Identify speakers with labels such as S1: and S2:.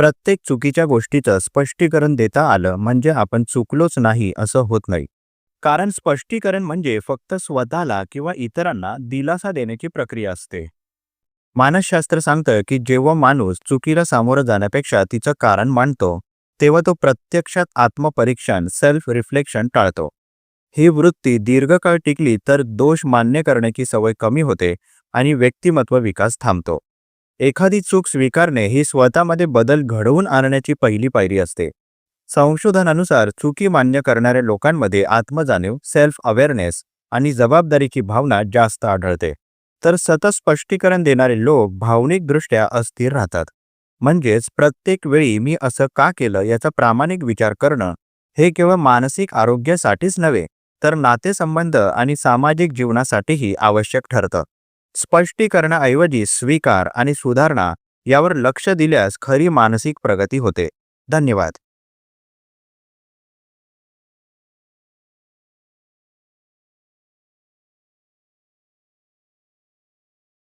S1: प्रत्येक चुकीच्या गोष्टीचं स्पष्टीकरण देता आलं म्हणजे आपण चुकलोच नाही असं होत नाही. कारण स्पष्टीकरण म्हणजे फक्त स्वतःला किंवा इतरांना दिलासा देण्याची प्रक्रिया असते. मानसशास्त्र सांगतं की जेव्हा माणूस चुकीला सामोरं जाण्यापेक्षा तिचं कारण मांडतो तेव्हा तो प्रत्यक्षात आत्मपरीक्षण सेल्फ रिफ्लेक्शन टाळतो. ही वृत्ती दीर्घकाळ टिकली तर दोष मान्य करण्याची सवय कमी होते आणि व्यक्तिमत्व विकास थांबतो. एखादी चूक स्वीकारणे ही स्वतःमध्ये बदल घडवून आणण्याची पहिली पायरी असते. संशोधनानुसार चुकी मान्य करणाऱ्या लोकांमध्ये आत्मजाणीव सेल्फ अवेअरनेस आणि जबाबदारीची भावना जास्त आढळते. तर सतत स्पष्टीकरण देणारे लोक भावनिकदृष्ट्या अस्थिर राहतात. म्हणजेच प्रत्येक वेळी मी असं का केलं याचा प्रामाणिक विचार करणं हे केवळ मानसिक आरोग्यासाठीच नव्हे तर नातेसंबंध आणि सामाजिक जीवनासाठीही आवश्यक ठरतं. स्पष्टीकरणाऐवजी स्वीकार आणि सुधारणा यावर लक्ष दिल्यास खरी मानसिक प्रगती होते. धन्यवाद.